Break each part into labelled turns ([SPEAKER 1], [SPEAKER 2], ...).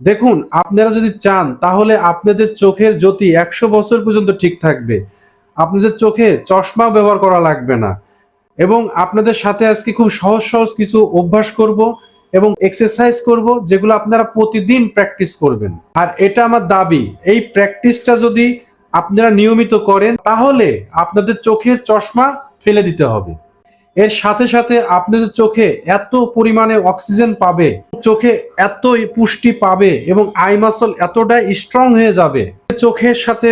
[SPEAKER 1] দেখুন, আপনারা যদি চান, তাহলে আপনাদের চোখের জ্যোতি একশো বছর পর্যন্ত ঠিক থাকবে। আপনাদের চোখে চশমা ব্যবহার করা লাগবে না। এবং আপনাদের সাথে আজকে খুব সহজ সহজ কিছু অভ্যাস করব এবং এক্সারসাইজ করব, যেগুলো আপনারা প্রতিদিন প্র্যাকটিস করবেন। আর এটা আমার দাবি, এই প্র্যাকটিসটা যদি আপনারা নিয়মিত করেন, তাহলে আপনাদের চোখের চশমা ফেলে দিতে হবে। এর সাথে সাথে আপনাদের চোখে এত পরিমাণে অক্সিজেন পাবে। চোখে এতই পুষ্টি পাবে এবং আই মাসল এতটাই স্ট্রং হয়ে যাবে। চোখের সাথে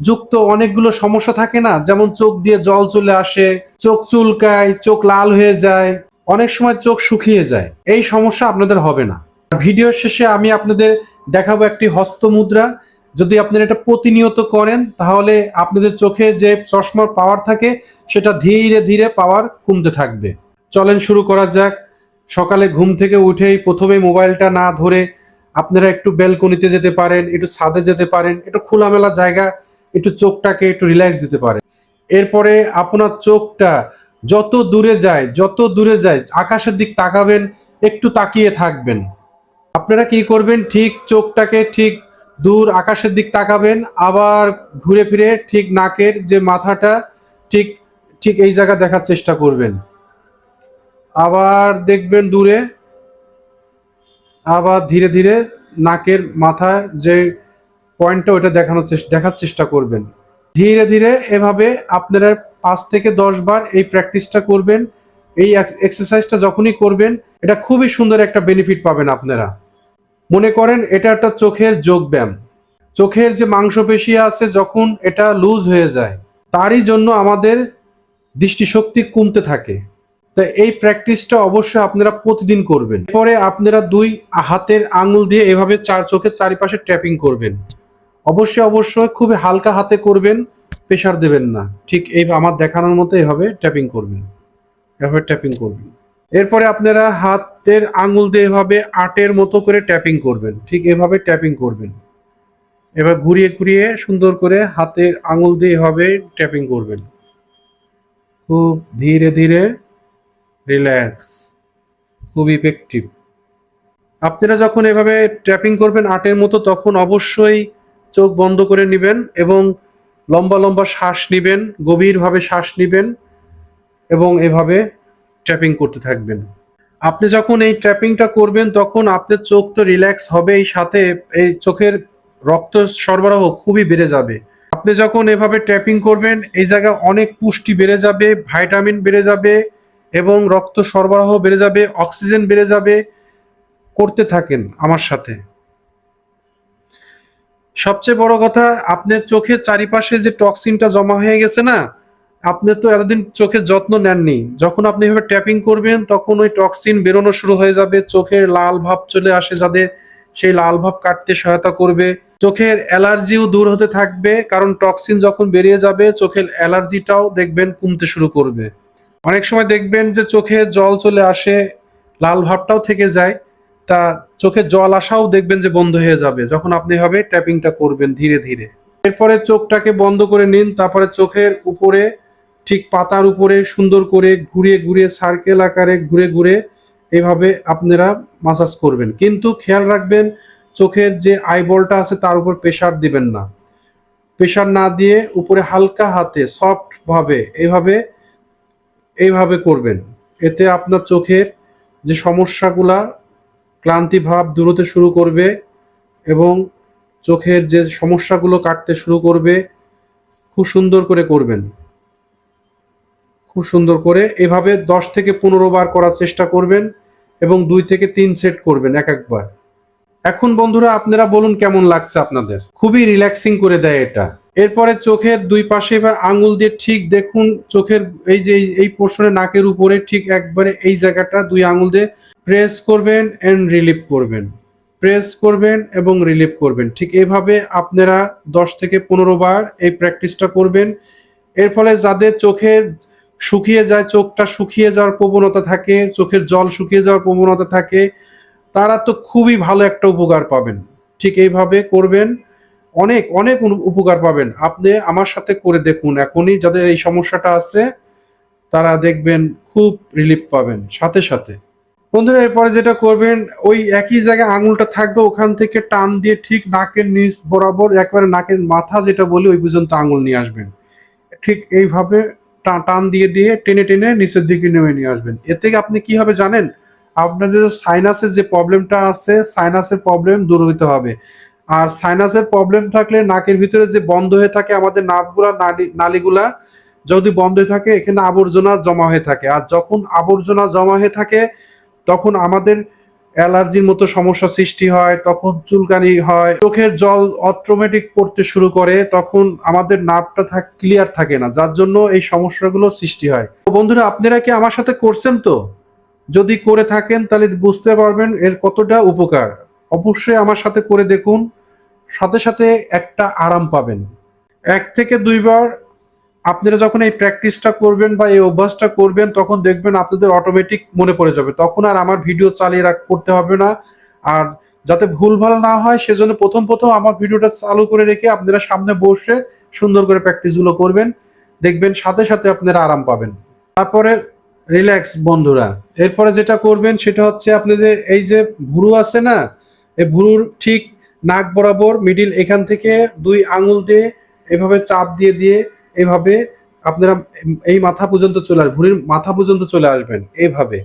[SPEAKER 1] যুক্ত অনেকগুলো সমস্যা থাকে না? যেমন চোখ দিয়ে জল চলে আসে, চোখ চুলকায়, চোখ লাল হয়ে যায়, অনেক সময় চোখ শুকিয়ে যায়। এই সমস্যা আপনাদের হবে না। ভিডিও শেষে আমি আপনাদের দেখাবো একটি হস্ত মুদ্রা। যদি আপনারা এটা প্রতিনিয়ত করেন, তাহলে আপনাদের চোখে যে চশমার পাওয়ার থাকে, সেটা ধীরে ধীরে পাওয়ার কমতে থাকবে। চলেন শুরু করা যাক। সকালে ঘুম থেকে উঠেই প্রথমে মোবাইলটা না ধরে আপনারা একটু ব্যালকনিতে যেতে পারেন, একটু ছাদে যেতে পারেন, একটু খোলামেলা জায়গা, একটু চোখটাকে একটু রিল্যাক্স দিতে পারেন। এরপরে আপনার চোখটা যত দূরে যায়, যত দূরে যায়, আকাশের দিক তাকাবেন, একটু তাকিয়ে থাকবেন। আপনারা কি করবেন? ঠিক চোখটাকে ঠিক দূর আকাশের দিক তাকাবেন, আবার ঘুরে ফিরে ঠিক নাকের যে মাথাটা, ঠিক ঠিক এই জায়গা দেখার চেষ্টা করবেন। আবার দেখবেন দূরে, আবার ধীরে ধীরে নাকের মাথার যে পয়েন্টটা ওটা দেখানোর চেষ্টা দেখার চেষ্টা করবেন। ধীরে ধীরে এভাবে আপনারা পাঁচ থেকে দশ বার এই প্র্যাকটিসটা করবেন। এই এক্সারসাইজটা যখনই করবেন, এটা খুবই সুন্দর একটা বেনিফিট পাবেন আপনারা। মনে করেন এটা একটা চোখের যোগ ব্যায়াম চোখের যে মাংসপেশি আছে, যখন এটা লুজ হয়ে যায়, তারই জন্য আমাদের দৃষ্টিশক্তি কমতে থাকে। তা এই প্র্যাকটিসটা অবশ্যই আপনারা প্রতিদিন করবেন। পরে আপনারা দুই হাতের আঙুল দিয়ে এভাবে চার চোখের চারিপাশে ট্যাপিং করবেন। অবশ্যই অবশ্যই খুবই হালকা হাতে করবেন প্রেশার দেবেন না। ঠিক এই আমার দেখানোর মতো এভাবে ট্যাপিং করবেন। এভাবে ট্যাপিং করবেন। এরপরে আপনারা হাতের আঙুল দিয়ে এভাবে আটের মতো করে ট্যাপিং করবেন। ঠিক এভাবে ট্যাপিং করবেন। এবার ঘুরিয়ে ঘুরিয়ে সুন্দর করে হাতের আঙুল দিয়ে এভাবে ট্যাপিং করবেন। খুব ধীরে ধীরে রিল্যাক্স খুব ইফেক্টিভ আপনারা যখন এভাবে ট্যাপিং করবেন আটের মতো, তখন অবশ্যই চোখ বন্ধ করে নেবেন এবং লম্বা লম্বা শ্বাস নেবেন, গভীরভাবে শ্বাস নেবেন এবং এভাবে ট্র্যাপিং করতে থাকবেন। আপনি যখন এই ট্র্যাপিংটা করবেন, তখন আপনার চোখ তো রিল্যাক্স হবে এই সাথে এই চোখের রক্ত সরবরাহ খুবই বেড়ে যাবে। আপনি যখন এভাবে ট্র্যাপিং করবেন, এই জায়গায় অনেক পুষ্টি বেড়ে যাবে ভাইটামিন বেড়ে যাবে এবং রক্ত সরবরাহ বেড়ে যাবে, অক্সিজেন বেড়ে যাবে, করতে থাকেন আমার সাথে। সবচেয়ে বড় কথা, আপনার চোখের চারিপাশে যে টক্সিনটা জমা হয়ে গেছে না, আপনি তো এতদিন চোখের যত্ন নেননি। যখন আপনি এভাবে ট্যাপিং করবেন, তখন ওই টক্সিন বেরোনো শুরু হয়ে যাবে, চোখের লাল ভাব চলে আসে যাদের সেই লাল ভাব কাটতে সহায়তা করবে। চোখের অ্যালার্জিও দূর হতে থাকবে, কারণ টক্সিন যখন বেরিয়ে যাবে, চোখের অ্যালার্জিটাও দেখবেন কমতে শুরু করবে। অনেক সময় দেখবেন যে চোখে জল চলে আসে, লাল ভাবটাও থেকে যায়, তা চোখে জল আসাও দেখবেন যে বন্ধ হয়ে যাবে। যখন আপনি এভাবে ট্যাপিংটা করবেন ধীরে ধীরে। এরপরে চোখটাকে বন্ধ করে নিন, তারপরে চোখের উপরে, ঠিক পাতার উপরে সুন্দর করে ঘুরিয়ে ঘুরিয়ে সার্কেল আকারে ঘুরে ঘুরে এভাবে আপনারা মাসাজ করবেন। কিন্তু খেয়াল রাখবেন, চোখের যে আইবলটা আছে তার উপর প্রেশার দিবেন না। প্রেশার না দিয়ে উপরে হালকা হাতে সফট ভাবে এইভাবে করবেন। এতে আপনার চোখের যে সমস্যাগুলা, ক্লান্তি ভাব দূর হতে শুরু করবে এবং চোখের যে সমস্যাগুলো কাটতে শুরু করবে, খুব সুন্দর করে করবেন। খুব সুন্দর করে এভাবে দশ থেকে পনেরো বার করার চেষ্টা করবেন এবং দুই থেকে তিন সেট করবেন এক একবার। এখন বন্ধুরা, আপনারা বলুন কেমন লাগছে আপনাদের? খুবই রিল্যাক্সিং করে দেয় এটা। এরপরে চোখের দুই পাশে বা আঙুল দিয়ে ঠিক দেখুন, চোখের এই যে এই- পোর্শনে নাকের উপরে ঠিক একবারে এই জায়গাটা দুই আঙুল দিয়ে প্রেস করবেন এন্ড রিলিফ করবেন। প্রেস করবেন এবং রিলিফ করবেন। ঠিক এভাবে আপনারা দশ থেকে পনেরো বার এই প্র্যাকটিসটা করবেন। এর ফলে যাদের চোখের শুকিয়ে যায়, চোখটা শুকিয়ে যাওয়ার প্রবণতা থাকে, চোখের জল শুকিয়ে যাওয়ার প্রবণতা থাকে, তারা তো খুবই ভালো একটা উপকার পাবেন। ঠিক এইভাবে করবেন। অনেক অনেক উপকার পাবেন। আপনি আমার সাথে করে দেখুন। এখনই যাদের এই সমস্যাটা আছে, তারা দেখবেন খুব রিলিফ পাবেন। সাথে সাথে। বন্ধুরা, এরপরে যেটা করবেন, ওই একই জায়গায় আঙুলটা থাকবে, ওখান থেকে টান দিয়ে ঠিক নাকের নিচ বরাবর, একবারে নাকের মাথা যেটা বলি, ওই পর্যন্ত আঙুল নিয়ে আসবেন। ঠিক এইভাবে টান দিয়ে দিয়ে টেনে টেনে নিচের দিকে নেমে নিয়ে আসবেন। এর থেকে আপনি কি হবে জানেন? আপনাদের সাইনাসের যে প্রবলেমটা আছে সাইনাসের প্রবলেম দূর হতে হবে। আর সাইনাসের প্রবলেম থাকলে নাকের ভিতরে যে বন্ধ হয়ে থাকে আমাদের নাকগুলা, নালি, নালীগুলা যদি বন্ধ হয়ে থাকে, এখানে আবর্জনা জমা হয়ে থাকে। আর যখন আবর্জনা জমা হয়ে থাকে, তখন আমাদের অ্যালার্জির মতো সমস্যা সৃষ্টি হয়, তখন চুলকানি হয়, চোখের জল অটোমেটিক পড়তে শুরু করে, তখন আমাদের নার্ভটা থাক ক্লিয়ার থাকে না, যার জন্য এই সমস্যাগুলো সৃষ্টি হয়। তো বন্ধুরা, আপনারা কি আমার সাথে করছেন তো? যদি করে থাকেন, তাহলে বুঝতে পারবেন এর কতটা উপকার। অবশ্যই আমার সাথে করে দেখুন। সাথে সাথে একটা আরাম পাবেন। এক থেকে দুইবার আপনারা যখন এই প্র্যাকটিসটা করবেন বা এই অভ্যাসটা করবেন, তখন দেখবেন আপনাদের অটোমেটিক মনে পড়ে যাবে। তখন আর আমার ভিডিও চালিয়ে রাখ, করতে হবে না। আর যাতে ভুল ভুলভাল না হয়, সেজন্য প্রথম প্রথম আমার ভিডিওটা চালু করে রেখে আপনারা সামনে বসে সুন্দর করে প্র্যাকটিসগুলো করবেন। দেখবেন সাথে সাথে আপনারা আরাম পাবেন। তারপরে রিল্যাক্স বন্ধুরা। এরপরে যেটা করবেন, সেটা হচ্ছে আপনাদের এই যে ভুরু আছে না ভুরুর ঠিক নাক বরাবর মিডিল এখান থেকে দুই আঙুল দিয়ে এভাবে চাপ দিয়ে দিয়ে এভাবে আপনারা এই মাথা পর্যন্ত চলে আসবেন ভুঁড়ির মাথা পর্যন্ত চলে আসবেন এভাবে।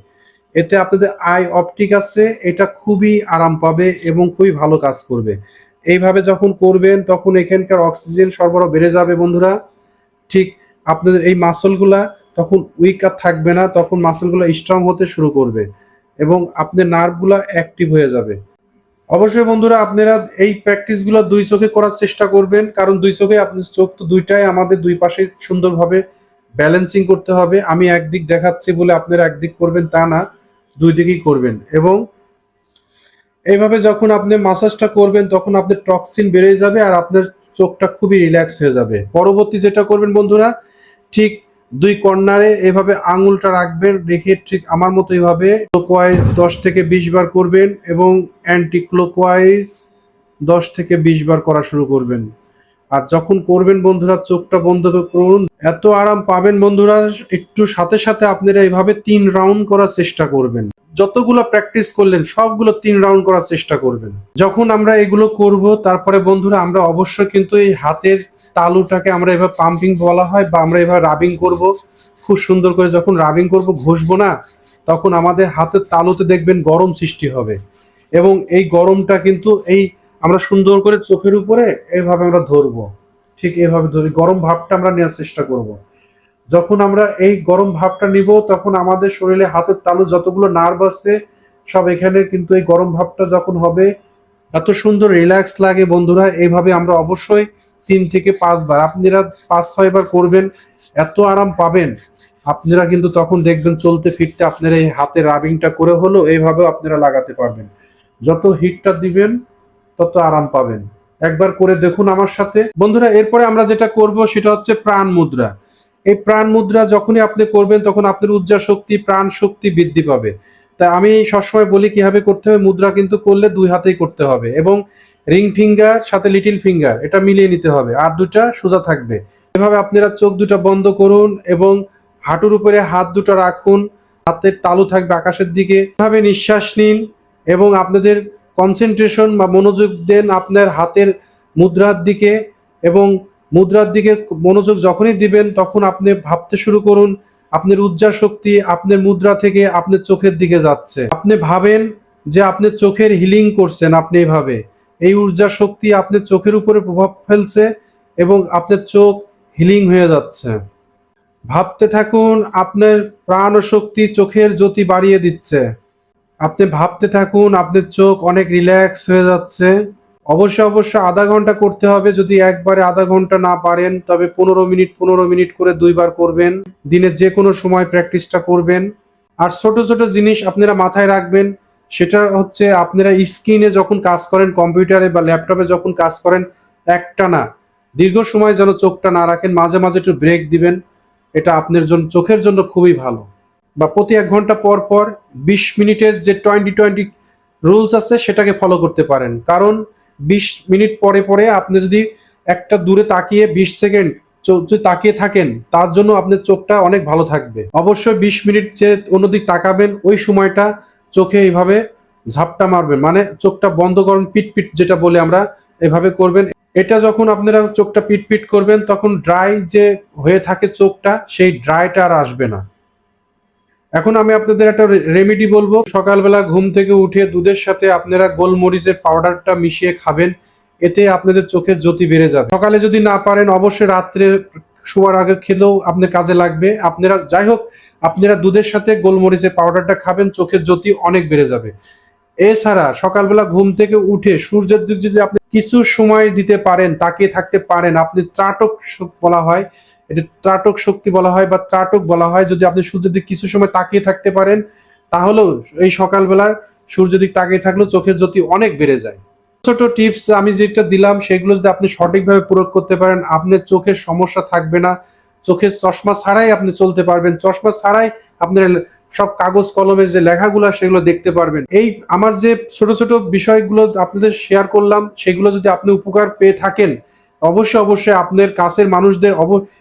[SPEAKER 1] এতে আপনাদের আই অপটিক আছে, এটা খুবই আরাম পাবে এবং খুবই ভালো কাজ করবে। এইভাবে যখন করবেন, তখন এখানকার অক্সিজেন সরবরাহ বেড়ে যাবে বন্ধুরা। ঠিক আপনাদের এই মাসলগুলা তখন উইক আর থাকবে না, তখন মাসলগুলো স্ট্রং হতে শুরু করবে এবং আপনার নার্ভগুলা অ্যাক্টিভ হয়ে যাবে। অবশ্যই বন্ধুরা, আপনারা এই প্র্যাকটিসগুলো দুই চোখে করার চেষ্টা করবেন। কারণ দুই চোখে আপনার চোখ তো দুইটাই, আমাদের দুই পাশে সুন্দরভাবে ব্যালেন্সিং করতে হবে। আমি একদিক দেখাচ্ছি বলে আপনারা একদিক করবেন, তা না, দুই দিকেই করবেন। এবং এইভাবে যখন আপনি মাসাজটা করবেন, তখন আপনার টক্সিন বেড়ে যাবে আর আপনার চোখটা খুবই রিল্যাক্স হয়ে যাবে। পরবর্তী যেটা করবেন বন্ধুরা, ঠিক দুই কর্নারে এভাবে আঙুলটা রাখবেন, রেখে ঠিক আমার মতো এভাবে ক্লোকওয়াইজ দশ থেকে বিশ বার করবেন এবং অ্যান্টি ক্লোকওয়াইজ দশ থেকে বিশ বার করা শুরু করবেন। আর যখন করবেন বন্ধুরা, চোখটা বন্ধ করে করুন। এত আরাম পাবেন বন্ধুরা, একটু সাথে সাথে আপনারা এইভাবে তিন রাউন্ড করার চেষ্টা করবেন। যতগুলো প্র্যাকটিস করলেন, সবগুলো তিন রাউন্ড করার চেষ্টা করবেন। যখন আমরা এগুলো করব, তারপরে বন্ধুরা, আমরা অবশ্যই কিন্তু এই হাতের তালুটাকে আমরা এবার পাম্পিং বলা হয় বা আমরা এবার রাবিং করব। খুব সুন্দর করে যখন রাবিং করব, ঘষবো না, তখন আমাদের হাতের তালুতে দেখবেন গরম সৃষ্টি হবে। এবং এই গরমটা কিন্তু এই আমরা সুন্দর করে চোখের উপরে এইভাবে আমরা ধরবো। ঠিক এভাবে ধরি গরম ভাবটা আমরা নেওয়ার চেষ্টা করব। যখন আমরা এই গরম ভাবটা নিব, তখন আমাদের শরীরে হাতের তালু যতগুলো নার্ভ আছে সব এখানে কিন্তু এই গরম ভাবটা যখন হবে, এত সুন্দর রিল্যাক্স লাগে বন্ধুরা। এইভাবে আমরা অবশ্যই তিন থেকে পাঁচবার, আপনারা পাঁচ, ছয়বার করবেন, এত আরাম পাবেন। আপনারা কিন্তু তখন দেখবেন চলতে ফিরতে আপনারা এই হাতে রাবিংটা করে হলো এইভাবেও আপনারা লাগাতে পারবেন। যত হিটটা দিবেন, তত আরাম পাবেন। একবার করে দেখুন আমার সাথে। বন্ধুরা, এরপরে আমরা যেটা করব, সেটা হচ্ছে প্রাণ মুদ্রা। এই প্রাণ মুদ্রা যখনই আপনি করবেন, তখন আপনার উর্জা শক্তি, প্রাণ শক্তি বৃদ্ধি পাবে। তাই আমি সবসময় বলি, কীভাবে করতে হবে? মুদ্রা কিন্তু করলে দুই হাতেই করতে হবে এবং রিং ফিঙ্গার, সাথে লিটিল ফিঙ্গার, এটা মিলিয়ে নিতে হবে। আর দুটা সোজা থাকবে। এভাবে আপনারা চোখ দুটো বন্ধ করুন এবং হাঁটুর উপরে হাত দুটো রাখুন। হাতের তালু থাকবে আকাশের দিকে। এভাবে নিঃশ্বাস নিন এবং আপনাদের কনসেন্ট্রেশন বা মনোযোগ দেন আপনার হাতের মুদ্রার দিকে এবং মুদ্রার দিকে মনোযোগ যখনই দিবেন, তখন আপনি ভাবতে শুরু করুন, আপনার উর্জা শক্তি আপনার মুদ্রা থেকে আপনার চোখের দিকে যাচ্ছে। আপনি ভাবেন যে আপনি চোখের হিলিং করছেন আপনি এইভাবে এই উর্জা শক্তি আপনার চোখের উপরে প্রভাব ফেলছে এবং আপনার চোখ হিলিং হয়ে যাচ্ছে। ভাবতে থাকুন, আপনার প্রাণ শক্তি চোখের জ্যোতি বাড়িয়ে দিচ্ছে। আপনি ভাবতে থাকুন, আপনার চোখ অনেক রিল্যাক্স হয়ে যাচ্ছে। অবশ্যই অবশ্যই আধা ঘণ্টা করতে হবে। যদি একবারে আধা ঘণ্টা না পারেন, তবে পনেরো মিনিট পনেরো মিনিট করে দুইবার করবেন। দিনের যে কোনো সময় প্র্যাকটিসটা করবেন। আর ছোট ছোট জিনিস আপনারা মাথায় রাখবেন, সেটা হচ্ছে আপনারা স্ক্রিনে যখন কাজ করেন, কম্পিউটারে বা ল্যাপটপে যখন কাজ করেন, একটা না, দীর্ঘ সময় যেন চোখটা না রাখেন, মাঝে মাঝে একটু ব্রেক দিবেন। এটা আপনার জন্য, চোখের জন্য খুবই ভালো। বা প্রতি এক ঘণ্টা পর পর বিশ মিনিটের যে টোয়েন্টি টোয়েন্টি রুলস আছে, সেটাকে ফলো করতে পারেন। কারণ বিশ মিনিট পরে পরে আপনি যদি একটা দূরে তাকিয়ে বিশ সেকেন্ড যদি তাকিয়ে থাকেন, তার জন্য আপনার চোখটা অনেক ভালো থাকবে। অবশ্যই বিশ মিনিট যে অন্যদিক তাকাবেন, ওই সময়টা চোখে এইভাবে ঝাপটা মারবেন। মানে চোখটা বন্ধ করুন, পিট পিট যেটা বলে আমরা, এভাবে করবেন। এটা যখন আপনারা চোখটা পিট পিট করবেন, তখন ড্রাই যে হয়ে থাকে চোখটা, সেই ড্রাইটা আর আসবে না। এখন আমি আপনাদের একটা রেমেডি বলব। সকালবেলা ঘুম থেকে উঠে দুধের সাথে আপনারা গোলমরিচের পাউডারটা মিশিয়ে খাবেন। এতে আপনাদের চোখের জ্যোতি বেড়ে যাবে। সকালে যদি না পারেন, অবশ্যই রাত্রে শোয়ার আগে খেলেও আপনার কাজে লাগবে। আপনারা যাই হোক, আপনারা দুধের সাথে গোলমরিচের পাউডারটা খাবেন, চোখের জ্যোতি অনেক বেড়ে যাবে। এছাড়া সকালবেলা ঘুম থেকে উঠে সূর্যের দিক যদি আপনি কিছু সময় দিতে পারেন, তাকিয়ে থাকতে পারেন, আপনি শ- বলা হয় এটা ত্রাটক শক্তি বলা হয় বা ত্রাটক বলা হয়। যদি আপনি সূর্যের দিক কিছু সময় তাকিয়ে থাকতে পারেন, তাহলেও এই সকালবেলা সূর্যের দিক তাকিয়ে থাকলেও চোখের জ্যোতি অনেক বেড়ে যায়। ছোট টিপস আমি যেটা দিলাম, সেগুলো যদি আপনি সঠিকভাবে প্রয়োগ করতে পারেন, আপনার চোখের সমস্যা থাকবে না। চোখের চশমা ছাড়াই আপনি চলতে পারবেন। চশমা ছাড়াই আপনার সব কাগজ কলমের যে লেখাগুলো, সেগুলো দেখতে পারবেন। এই আমার যে ছোট ছোট বিষয়গুলো আপনাদের শেয়ার করলাম, সেগুলো যদি আপনি উপকার পেয়ে থাকেন অবশ্যই অবশ্যই আপনার কাছের মানুষদের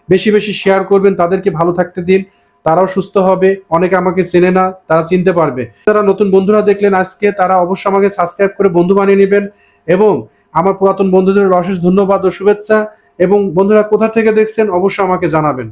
[SPEAKER 1] বেশি বেশি শেয়ার করবেন। তাদেরকে ভালো থাকতে দিন। তারাও সুস্থ হবে। অনেকে আমাকে চেনে না, তারা চিনতে পারবে। তারা নতুন বন্ধুরা দেখলেন আজকে, তারা অবশ্যই আমাকে সাবস্ক্রাইব করে বন্ধু বানিয়ে নেবেন। এবং আমার পুরাতন বন্ধুদের অশেষ ধন্যবাদ ও শুভেচ্ছা। এবং বন্ধুরা কোথা থেকে দেখছেন, অবশ্যই আমাকে জানাবেন।